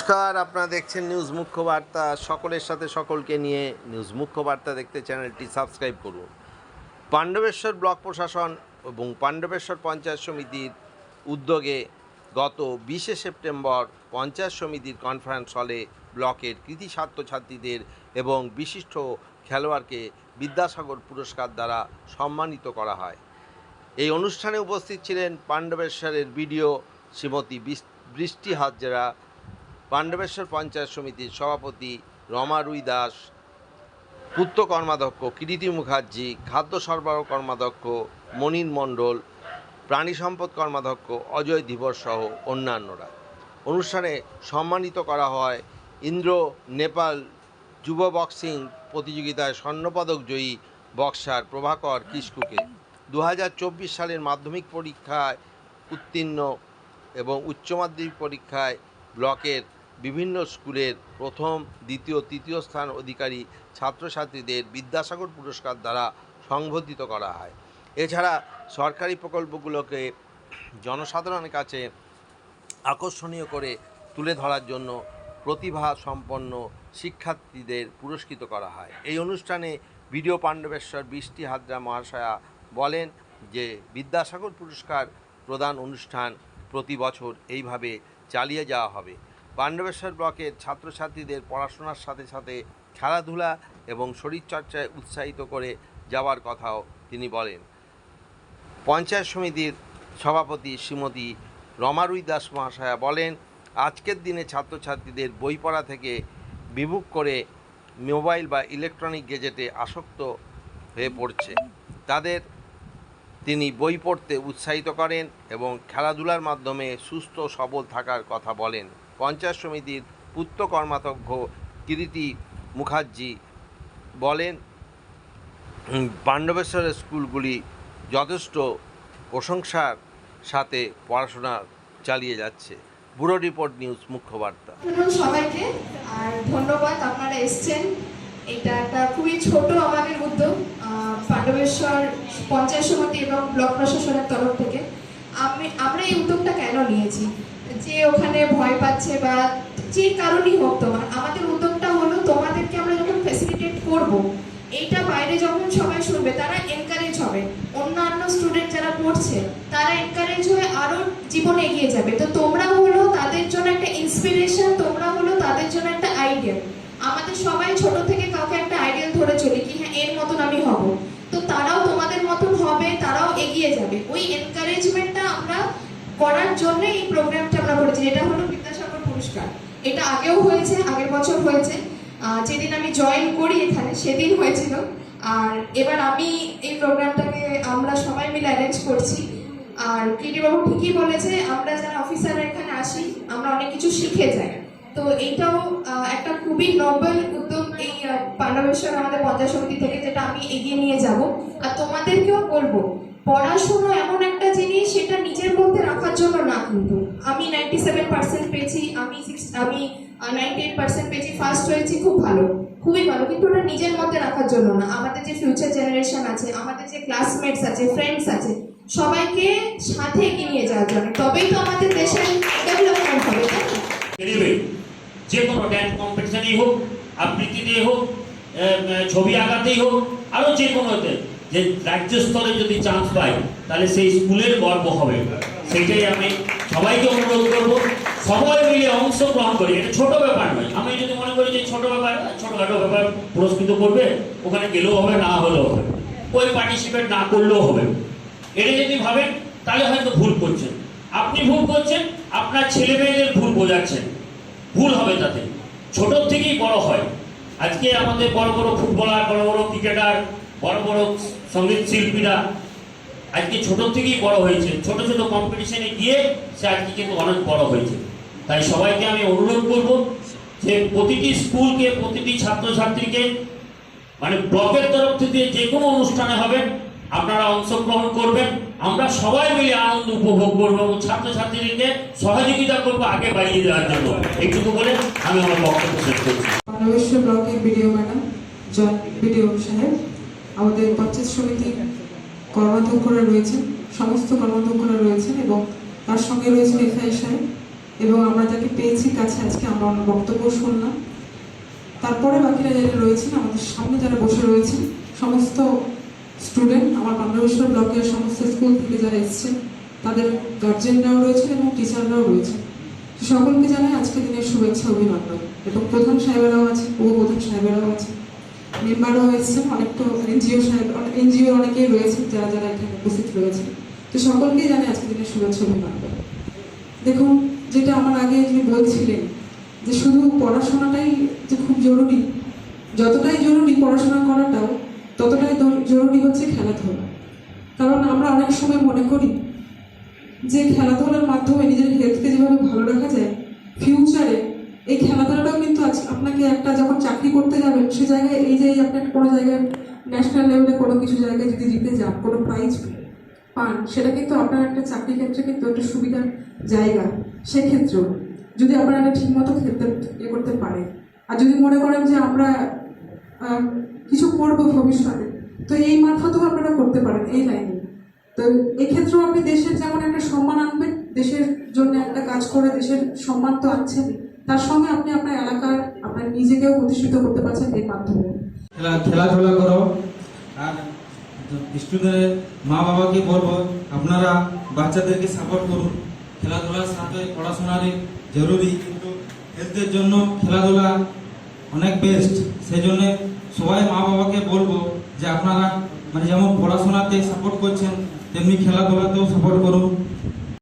নমস্কার, আপনারা দেখছেন নিউজ মুখ্য বার্তা সকলের সাথে সকলকে নিয়ে নিউজ মুখ্য বার্তা দেখতে চ্যানেলটি সাবস্ক্রাইব করুন। পাণ্ডবেশ্বর ব্লক প্রশাসন এবং পাণ্ডবেশ্বর পঞ্চায়েত সমিতির উদ্যোগে গত বিশে সেপ্টেম্বর পঞ্চায়েত সমিতির কনফারেন্স হলে ব্লকের কৃতি ছাত্রছাত্রীদের এবং বিশিষ্ট খেলোয়াড়কে বিদ্যাসাগর পুরস্কার দ্বারা সম্মানিত করা হয়। এই অনুষ্ঠানে উপস্থিত ছিলেন পাণ্ডবেশ্বরের বিডিও শ্রীমতী বৃষ্টি হাজরা পাণ্ডবেশ্বর পঞ্চায়েত সমিতির সভাপতি রমা রুই দাস পূর্ত কর্মাধ্যক্ষ কিরিটি মুখার্জি, খাদ্য সরবরাহ কর্মাধ্যক্ষ মনিন মণ্ডল, প্রাণী সম্পদ কর্মাধ্যক্ষ অজয় ধীবর সহ অন্যান্যরা। অনুষ্ঠানে সম্মানিত করা হয় ইন্দ্র নেপাল যুব বক্সিং প্রতিযোগিতায় স্বর্ণপদক জয়ী বক্সার প্রভাকর কিস্কুকে দু হাজার চব্বিশ সালের মাধ্যমিক পরীক্ষায় উত্তীর্ণ এবং উচ্চ মাধ্যমিক পরীক্ষায় ব্লকের বিভিন্ন স্কুলের প্রথম, দ্বিতীয়, তৃতীয় স্থান অধিকারী ছাত্রছাত্রীদের বিদ্যাসাগর পুরস্কার দ্বারা সংবর্ধিত করা হয়। এছাড়া সরকারি প্রকল্পগুলোকে জনসাধারণের কাছে আকর্ষণীয় করে তুলে ধরার জন্য প্রতিভা সম্পন্ন শিক্ষার্থীদের পুরস্কৃত করা হয়। এই অনুষ্ঠানে ভিডিও পাণ্ডবেশ্বর বৃষ্টি হাজরা মহাশয়া বলেন যে, বিদ্যাসাগর পুরস্কার প্রদান অনুষ্ঠান প্রতি বছর এইভাবে চালিয়ে যাওয়া হবে। পাণ্ডবেশ্বর ব্লকের ছাত্রছাত্রীদের পড়াশোনার সাথে সাথে খেলাধুলা এবং শরীরচর্চায় উৎসাহিত করে যাওয়ার কথাও তিনি বলেন। পঞ্চায়েত সমিতির সভাপতি শ্রীমতী রমারুই দাস মহাশয়া বলেন, আজকের দিনে ছাত্রছাত্রীদের বই পড়া থেকে বিমুখ করে মোবাইল বা ইলেকট্রনিক গেজেটে আসক্ত হয়ে পড়ছে। তাদের তিনি বই পড়তে উৎসাহিত করেন এবং খেলাধুলার মাধ্যমে সুস্থ সবল থাকার কথা বলেন। পঞ্চায়েত সমিতির পুত্র কর্মাধ্যক্ষ কিরিটি মুখার্জি বলেন পাণ্ডবেশ্বরের স্কুলগুলি যথেষ্ট প্রশংসার সাথে পড়াশোনা চালিয়ে যাচ্ছে। ব্যুরো রিপোর্ট নিউজ মুখ্য বার্তা সবাইকে, আর ধন্যবাদ আপনারা এসছেন। এটা একটা খুবই ছোট আমাদের উদ্যোগ। পাণ্ডবেশ্বর পঞ্চায়েত সমিতি এবং ব্লক প্রশাসনের তরফ থেকে। আমি, আমরা এই উদ্যোগটা কেন নিয়েছি? যে ওখানে ভয় পাচ্ছে বা যে কারণেই হোক তোমার, আমাদের উদ্যোগটা হলো তোমাদেরকে আমরা যখন ফ্যাসিলিটেট করব, এইটা বাইরে যখন সবাই শুনবে, তারা এনকারেজ হবে। অন্যান্য স্টুডেন্ট যারা পড়ছে, তারা এনকারেজ হয়ে আরও জীবনে এগিয়ে যাবে। তো তোমরা হলো তাদের জন্য একটা ইন্সপিরেশন তোমরা হলো তাদের জন্য একটা আইডিয়া আমাদের সবাই ছোট থেকে কাউকে একটা আইডিয়াল ধরে চলি কি হ্যাঁ এর মতন আমি হব তো তারাও তোমাদের মতন হবে তারাও এগিয়ে যাবে ওই এনকারেজমেন্টটা আমরা করার জন্য এই প্রোগ্রামটা আমরা করেছি। এটা হলো বিদ্যাসাগর পুরস্কার। এটা আগেও হয়েছে, আগের বছর হয়েছে। যেদিন আমি জয়েন করি এখানে, সেদিন হয়েছিল। আর এবার আমি এই প্রোগ্রামটাকে আমরা সবাই মিলে অ্যারেঞ্জ করছি। আর বাবু ঠিকই বলেছে, আমরা যারা অফিসাররা এখানে আসি, আমরা অনেক কিছু শিখে যাই। তো এইটাও একটা খুবই নবেল উদ্যোগ এই পাণ্ডবেশ্বর আমাদের পঞ্চায়েত সমিতি থেকে, যেটা আমি এগিয়ে নিয়ে যাব। আর তোমাদেরকেও বলব, পড়াশুনো এমন জিনিস সেটা নিজের মধ্যে রাখার জন্য না কিন্তু। আমি নাইনটি সেভেন পার্সেন্ট পেয়েছি, আমি সিক্স আমি নাইনটি এইট পার্সেন্ট পেয়েছি ফার্স্ট হয়েছি, খুব ভালো, খুবই ভালো, কিন্তু ওটা নিজের মধ্যে রাখার জন্য না। আমাদের যে ফিউচার জেনারেশন আছে, আমাদের যে ক্লাসমেটস আছে ফ্রেন্ডস আছে, সবাইকে সাথে এগিয়ে নিয়ে যাওয়ার জন্য। তবেই তো আমাদের দেশের ডেভেলপমেন্ট হবে? যে কোনো ড্যান্স কম্পিটিশনেই হোক আবৃত্তিতেই হোক ছবি আঁকাতেই হোক আরও যে কোনোতে যে রাজ্য স্তরে যদি চান্স পাই, তাহলে সেই স্কুলের গর্ব হবে। সেইটাই আমি সবাইকে অনুরোধ করব। সবাই মিলে অংশগ্রহণ করি। এটা ছোট ব্যাপার নয়। আমি যদি মনে করি যে ছোট ব্যাপার, ছোটখাটো ব্যাপার পুরস্কৃত করবে, ওখানে গেলেও হবে, না হলেও হবে। ওই পার্টিসিপেট না করলেও হবে। এটা যদি ভাবেন, তাহলে হয়তো ভুল করছেন। আপনি ভুল করছেন, আপনার ছেলে মেয়েদের ভুল বোঝাচ্ছেন। ভুল হবে তাতে। ছোট থেকেই বড় হয়। আজকে আমাদের বড় বড় ফুটবলার, বড় বড় ক্রিকেটার, বড় বড় সংগীত শিল্পীরা আজকে ছোট থেকেই বড় হয়েছে। ছোট ছোট কম্পিটিশনে গিয়ে সে আজকে কিন্তু অনেক বড় হয়েছে। তাই সবাইকে আমি অনুরোধ করব যে প্রতিটি স্কুলকে, প্রতিটি ছাত্রছাত্রীকে মানে ব্লকের তরফ থেকে যে কোনো অনুষ্ঠানে হবে আপনারা অংশগ্রহণ করবেন। আমরা সবাই মিলে আনন্দ উপভোগ করব এবং ছাত্রছাত্রীদেরকে সহযোগিতা করব আগে বাড়িয়ে দেওয়ার জন্য। এইটুকু বলে আমি আমার বক্তব্য শেষ করছি। মানবেশ্বর ব্লকের বিডিও ম্যাডাম জয়েন্ট বিডিও সাহেব, আমাদের পঞ্চায়েত সমিতির কর্মাধ্যক্ষরা রয়েছেন, সমস্ত কর্মাধ্যক্ষরা রয়েছেন এবং তার সঙ্গে রয়েছেন এফআই সাহেব এবং আমরা যাকে পেয়েছি কাছে আজকে, আমরা ওনার বক্তব্য শুনলাম। তারপরে বাকিরা যারা রয়েছেন, আমাদের সামনে যারা বসে রয়েছেন, সমস্ত স্টুডেন্ট, আমার পান্ডবেশ্বর ব্লকের সমস্ত স্কুল থেকে যারা এসেছেন, তাদের গার্জেনরাও রয়েছেন এবং টিচাররাও রয়েছেন। সকলকে জানাই আজকে দিনের শুভেচ্ছা, অভিনন্দন। এবং প্রধান সাহেবেরাও আছে উপপ্রধান সাহেবেরাও আছে। মেম্বারও এসেছেন, অনেক তো এনজিও সাহেব এনজিও অনেকেই রয়েছেন, যারা যারা এখানে উপস্থিত রয়েছে তো সকলকেই জানাই আজকে দিনের শুভেচ্ছা, অভিনন্দন। দেখুন, যেটা আমার আগে যিনি বলছিলেন যে শুধু পড়াশোনাটাই যে খুব জরুরি, যতটাই জরুরি পড়াশোনা করাটাও, ততটাই জরুরি হচ্ছে খেলাধুলা। কারণ আমরা অনেক সময় মনে করি যে খেলাধুলার মাধ্যমে নিজের হেলথকে যেভাবে ভালো রাখা যায় ফিউচারে এই খেলাধুলাটাও কিন্তু আজ আপনাকে একটা যখন চাকরি করতে যাবেন, সে জায়গায় এই যে আপনার কোনো জায়গায় ন্যাশনাল লেভেলে কোনো কিছু জায়গায় যদি জিতে যান, কোনো প্রাইজ পান, সেটা কিন্তু আপনার একটা চাকরি ক্ষেত্রে কিন্তু একটা সুবিধার জায়গা। সেক্ষেত্রেও যদি আপনারা ঠিকমতো খেলতে ইয়ে করতে পারেন। আর যদি মনে করেন যে আমরা কিছু করব ভবিষ্যতে, তো এই মারফতেও আপনারা করতে পারেন, এই লাইনে তো এক্ষেত্রেও আপনি দেশের যেমন একটা সম্মান আনবেন দেশের জন্য একটা কাজ করে দেশের সম্মান তো আনছেন তার সঙ্গে আপনি আপনার এলাকার, আপনার নিজেকেও প্রতিষ্ঠিত করতে পারছেন এই মাধ্যমে। খেলা খেলাধুলা করো। আর স্টুডেন্টের মা বাবাকে বলব, আপনারা বাচ্চাদেরকে সাপোর্ট করুন। খেলাধুলার সাথে পড়াশোনারই জরুরি, কিন্তু হেলথের জন্য খেলাধুলা অনেক বেস্ট সেই জন্য সবাই মা বাবাকে বলব যে আপনারা মানে যেমন পড়াশোনাতে সাপোর্ট করছেন তেমনি খেলাধুলাতেও সাপোর্ট করুন